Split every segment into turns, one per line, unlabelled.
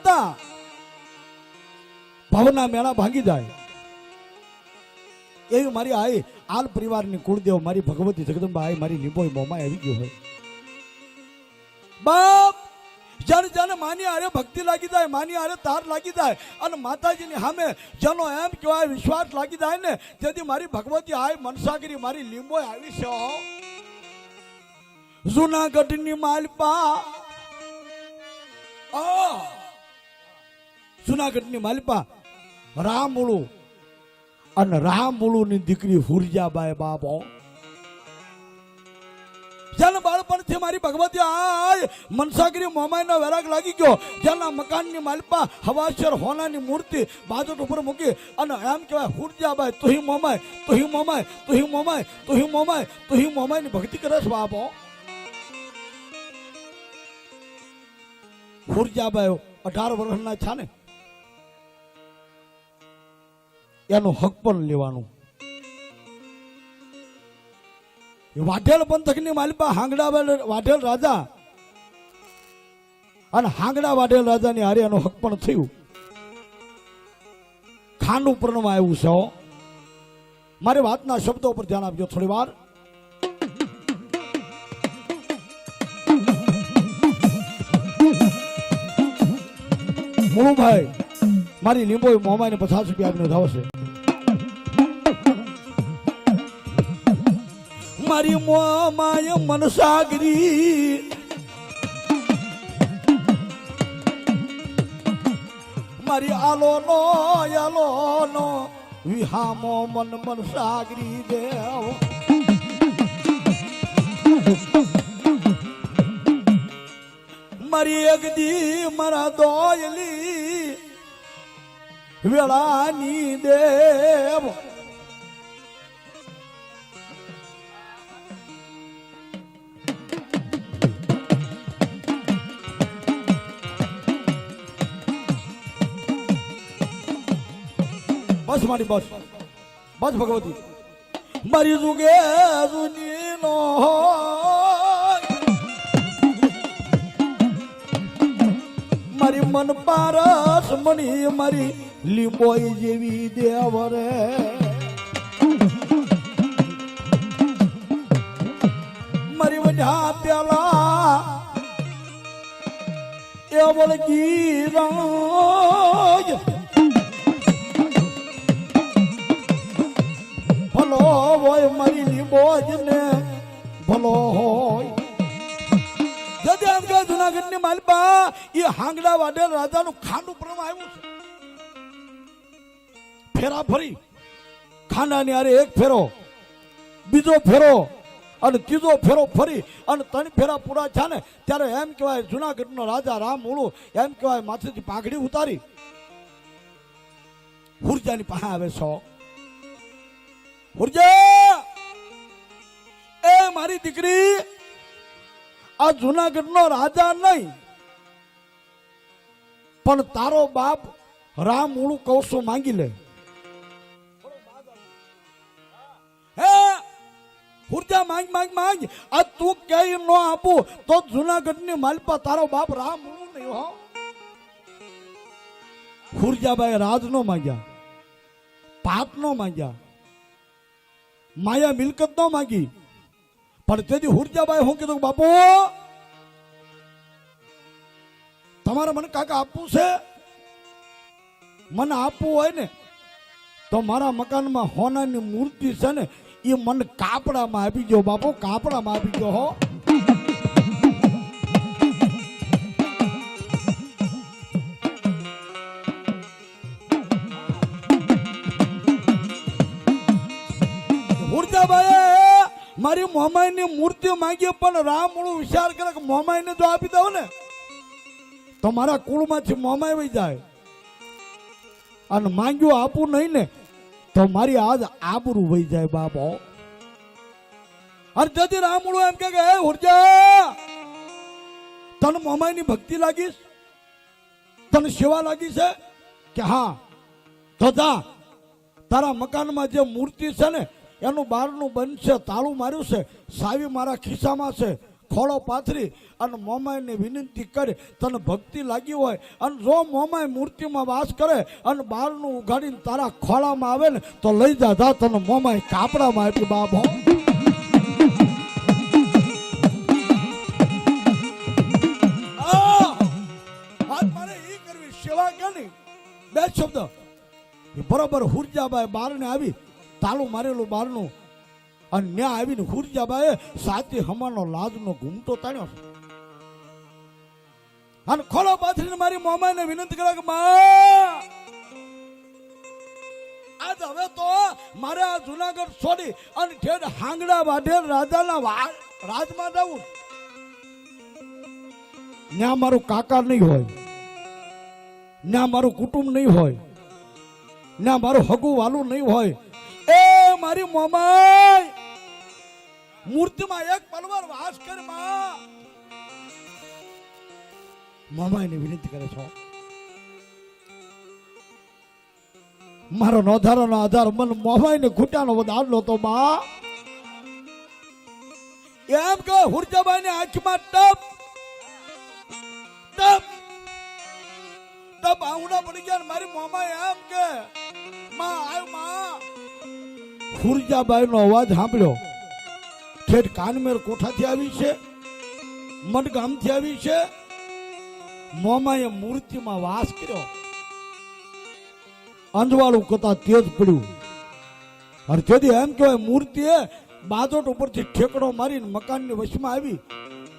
હતા. ભવના મેળા ભાંગી જાય. એવી મારી આઈ, આલ પરિવારની કુળદેવ મારી ભગવતી જગદંબા આઈ મારી લીંબોઈ મોમાં આવી ગયો હોય. બાપ જ્યારે જ્યારે માની આરે ભક્તિ લાગી જાય, માની આરે તાર લાગી જાય. અને માતાજીની સામે જેનો એમ કહેવાય, વિશ્વાસ લાગી જાય ને તેથી મારી ભગવતી આય મનસાગરી મારી લીંબોય આવી છે. જુનાગઢની માલપા. આ જુનાગઢની માલિપા રામુળુ. અને રામુળુની દીકરી હુરજાબાઈ બાબો જેના બાળપણથી મારી ભગવતી આય, મનસાગરી મોમાઈનો વેરાગ લાગી ગયો. હોનાની મૂર્તિ બાજટ ઉપર મૂકી અને એમ કહેવાય હુરજાબાઈ તુહી મોમાય તુહી મોમાય તુહી મોમાય તુહી મોમાય તુહી મોમાયની ભક્તિ કરે છે બાપો હુરજાબાઈ અઢાર વર્ષના છે ને એનું હક પણ લેવાનું. વાઢેલ પંથકની માલિકા હાંગડા વાઢેલ- રાજા. અને હાંગડા વાઢેલ રાજાની હારે એનું હક પણ થયું. ખાંડ ઉપરમાં આવ્યું છે. મારી વાતના શબ્દો પર ધ્યાન આપજો થોડી વાર. મુળુભાઈ મારી લીંબોઈ મોમાઈને પચાસ રૂપિયા આપીને ધાવશે. મારી મોમાય મનસાગરી. મારી આલો નો આલો નો વિહામો મન મનસાગરી દેવ. મારી અગદી મારા દોયલી વેળાની દેવ. બસ મારી બસ. બસ ભગવતી. મારી જુગે જુની નો મારી મન પારસ મણી મારી લીંબોઈ જેવી દેવરે મારી વઢા પેલા એ બોલ ગીરાજ મારી ભલો હોય. જતે એમ કે જુનાગઢની માલપા, એ હાંગડા વાડેલ રાજાનું ખાંડ ઉપરમાં આવ્યું છે. ફેરા ફરી. ખાંડાની અરે એક ફેરો, બીજો ફેરો, અને ત્રીજો ફેરો ફરી, અને ત્રણ ફેરા પૂરા છે ને, ત્યારે એમ કહેવાય, જુનાગઢનો રાજા રામ ઉળુ એમ કહેવાય, માથેથી પાઘડી ઉતારી. હુરજાની પાસે આવે છો હુરજા! મારી દીકરી. આ જુનાગઢનો રાજા નહીં. પણ તારો બાપ રામ ઉણું કૌશો માંગી લે. હે હુરજા આ તું કઈ ન આપું, તો જુનાગઢની માલપા તારો બાપ રામ નહીં, હો. હુરજાબાઈ રાજ નો માંગ્યા, પાપ નો માંગ્યા, માયા મિલકત નો માંગી. પણ તેથી હુરજાબાઈ હું કીધું, બાપુ, તમારે મને કાકા આપવું છે? મને આપવું હોય ને, તો મારા મકાનમાં હોનાની મૂર્તિ છે ને, એ મને કાપડામાં આપી ગયો બાપુ, કાપડામાં આપી ગયો હો. મારી મોમાઈની મૂર્તિ માંગીએ પણ રામ હું વિચાર કરે કે મોમાઈને જો આપી દઉં ને તો મારા કુળમાંથી મોમાઈ વહી જાય. અને માંગ્યું આપું નહીં ને તો મારી આજ આબરૂ વહી જાય બાપો અને તેથી રામુળું એમ કે, હે ઊર્જા તને મોમાઈની ભક્તિ લાગીશ તને સેવા લાગી છે? કે હા. તો જા તારા મકાનમાં જે મૂર્તિ છે ને એનું બહારનું બંધ છે, તાળું માર્યું છે, સાવી મારા ખિસ્સામાં છે, ખોળો પાથરી અને મોમાઈને વિનંતી કરી, તને ભક્તિ લાગી હોય અને જો મોમાય મૂર્તિમાં વાસ કરે અને બહારનું ઉઘાડીને તારા ખોળામાં આવે ને, તો લઈ જા જા તને મોમાય કાપડામાં આપી સેવા બે શબ્દ. બરોબર હુરજાબાઈ બારને આવી તાળું મારેલું બારનું. અને ન્યા આવીને હુરજાબાએ સાચી હમાનો લાજનો ઘૂમતો તાણ્યો. અને ખોલો પાથરીને મારી મોમાને વિનંતી કરે કે મા આજ હવે તો મારે આ જુનાગઢ છોડી અને ઠેર હાંગડા વાઢે રાજાના રાજમાં જવું. ન્યા મારું કાકા નહીં હોય. ના મારું કુટુંબ નહીં હોય. ના મારું હગું વાલું નહીં હોય. મારી મોમાઈ. મૂર્તિમાં એક પલવાર વાસ કરમાં. મોમાઈને વિનંતી કરે છો. મારો નોધારાનો આધાર મન મોમાઈને ઘૂંટાનો વધારલો તો બા. એમ કે હુરજાબાઈને આંખમાં ટપ ટપ ટપ આવડા પડી ગયા મારી મોમા એમ કે માં આવ માં નો અવાજ સાંભળ્યો. ઠેઠ કાનમેર કોઠાથી આવી છે મડગામથી આવી છે. મોમાએ મૂર્તિમાં વાસ કર્યો. અંજવાળું કરતા તેજ પડ્યું. અને તેથી એમ કહેવાય, મૂર્તિએ બાજોટ ઉપરથી ઠેકડો મારીને મકાનની વશમાં આવી.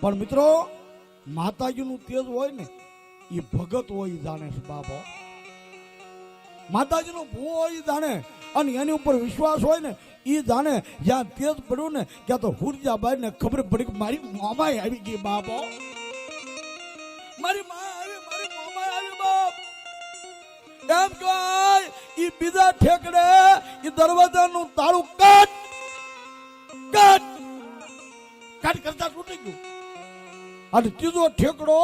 પણ મિત્રો, માતાજીનું તેજ હોય ને એ ભગત હોય જાણે છે બાબો માતાજીનું ભૂ હોય જાણે. અને એની ઉપર વિશ્વાસ હોય ને એ જાણે જ્યાં તેજ પડ્યું ને ત્યાં તો હુરજાબાઈ ને ખબર પડી કે મારી મોમાઈ આવી ગઈ બાપો મારી બાપ. કહેવાય બીજા ઠેકડે ઈ દરવાજાનું તાળું કાટ કાટ. કાટ કરતા તૂટી ગયું. અને ત્રીજો ઠેકડો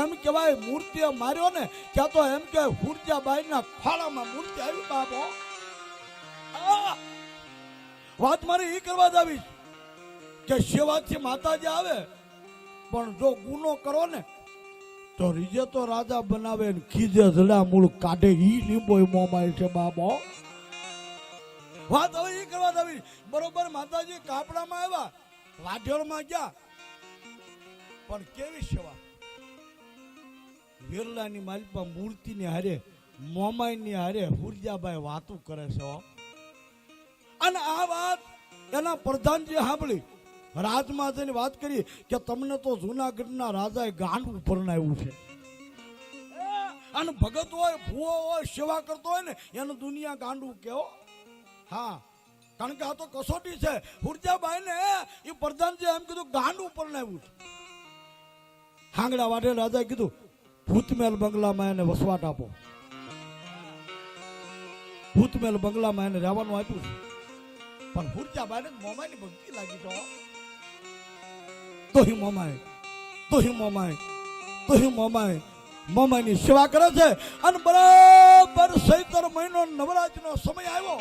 એમ કહેવાય મૂર્તિએ માર્યો ને, ક્યાં તો એમ કે હુરજાબાઈ મૂર્તિ આવી આ! વાત મારે એ કરવા જ આવી કે સેવાથી માતાજી આવે, પણ જો ગુનો કરો ને, તો રીજે તો રાજા બનાવે ને ખીજે જડા મૂળ કાઢે, ઈ લીંબો મોમાય છે બાબો. વાત હવે એ કરવા આવી બરોબર, માતાજી કાપડામાં આવ્યા વાઢેરમાં ગયા. પણ કેવી સેવા? વેરલાની માલિપા મૂર્તિની હારે, મોમાઈની હારે હુરજાભાઈ વાતો કરે છે. અને આ વાત એના પ્રધાનજી સાંભળી. રાજમાં જઈને વાત કરી કે તમને તો જુનાગઢના રાજાએ ગાંડું પરણાવ્યું છે. અને ભગત હોય, ભૂવો હોય, સેવા કરતો હોય ને, એનું દુનિયા ગાંડું કેવો? હા, કારણ કે આ તો કસોટી છે. હુરજાબાઈ ને એ પ્રધાનજી એમ કીધું, ગાંડું પરણાવ્યું છે. હાંગડા વાઢે રાજાએ કીધું, ભૂતમેલ બંગલામાં એને વસવાટ આપો. ભૂતમેલ બંગલામાં એને રહેવાનું આપ્યું છે. પણ હુરજાબાઈને મોમાની ભક્તિ લાગી તો. તો મોમાય તો મોમાય તો મોમાય. મોમાની સેવા કરે છે અને બરાબર સૈતર મહિનો નવરાજનો સમય આવ્યો.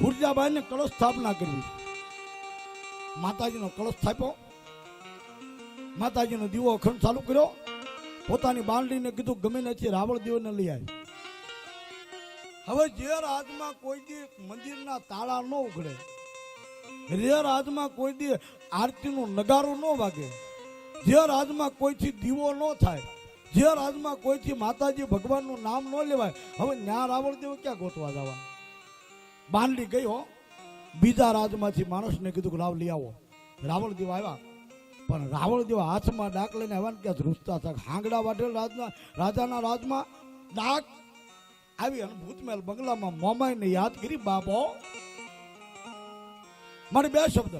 હુરજાબાઈને કળશ સ્થાપના કરવી. માતાજીનો કળશ સ્થાપ્યો. માતાજીનો દીવો અખંડ ચાલુ કર્યો. પોતાની બાંડીને કીધું, ગમે નથી રાવળ દેવને લઈ આવી હવે જે રાજમાં કોઈ દી મંદિરના તાળા ન ઉઘડે, જે રાજમાં કોઈ દી આરતીનું નગારો ન વાગે, જે રાજમાં કોઈથી દીવો ન થાય, જે રાજમાં કોઈથી માતાજી ભગવાનનું નામ ન લેવાય, હવે ન્યા રાવણ દેવ ક્યાં ગોતવા જવા બાંડી ગયો બીજા રાજમાંથી માણસને કીધું કે, લાવ લઈ આવો. રાવણ દેવ આવ્યા. પણ રાવણ દેવા હાથમાં ડાક લઈને આવ્યા ને ક્યાં ધ્રુજતા હતા. હાંગડા વાઢેલ રાજના, રાજાના રાજમાં ડાક આવી અને ભૂતમેલ બંગલામાં મોમાઈને યાદ કરી બાબો મારી બે શબ્દ.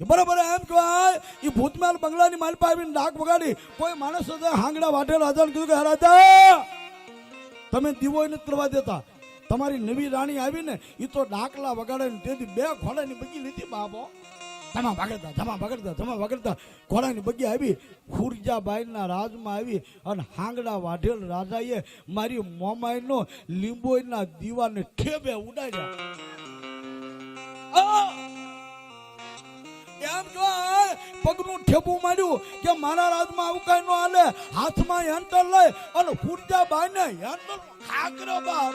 બરાબર એમ કહેવાય, એ ભૂતમાલ બંગલાની માલપા આવીને ડાક વગાડી, કોઈ માણસ હાંગડા વાઢેલ રાજા કીધું કે રાજા તમે દીવો નથી કરવા દેતા. તમારી નવી રાણી આવીને એ તો ડાકલા વગાડે તેથી બે ઘોડાની બગી લીધી બાબો ધમા વગડતા ધમા વગડતા ધમા વગડતા ઘોડાની બગી આવી ખુરજાબાઈના રાજમાં આવી અને હાંગડા વાઢેલ રાજાએ મારી મોમાઈનો લીંબોઈના દીવાને ઠેબે ઉડાડ્યા. ઠેપું માર્યું કે મારા રાજમાં આવું કઈ ન હાલે, હાથમાં હેન્ડલ લઈ અને ફૂરજા બાઈને હેન્ડલ હાગરો બાપ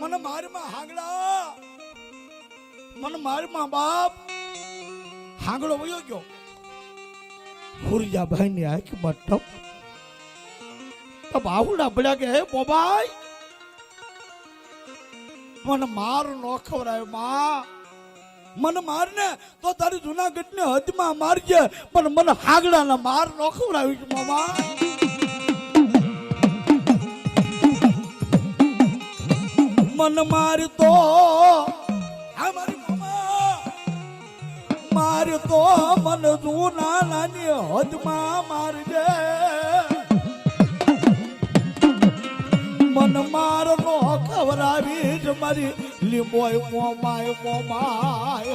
મને મારીમાં હાગડા. મને મારીમાં બાપ હાંગળો વયો ગયો. ફૂરજા ની આંખમાં ટપ. આવડા પડ્યા કે, હે બોબાઈ, મને માર નો ખવડાયમાં. મને માર ને તો તારી જુનાગઢ ને હદમાં મારજે પણ મને હાગડાના માર નો ખવડાવી મામા. મન મારી તો, હા મારી તો મન જૂના નાની હદમાં મારજે. મન માર નો ખવડાવી જ મારી લીંબોય મોમાય મોમાય.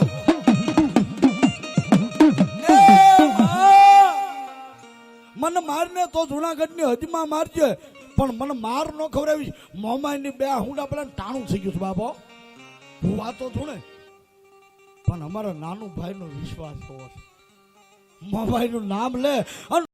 મન મારને તો જુનાગઢની હદમાં મારજે. પણ મને માર નો ખવડાવી મોમાયની બે હુંડા પેલા ટાણું થઈ ગયું છે બાપો. હું વાતો છું ને પણ અમારા નાનું ભાઈનો વિશ્વાસ હોવો મોમાઈનું નામ લે અને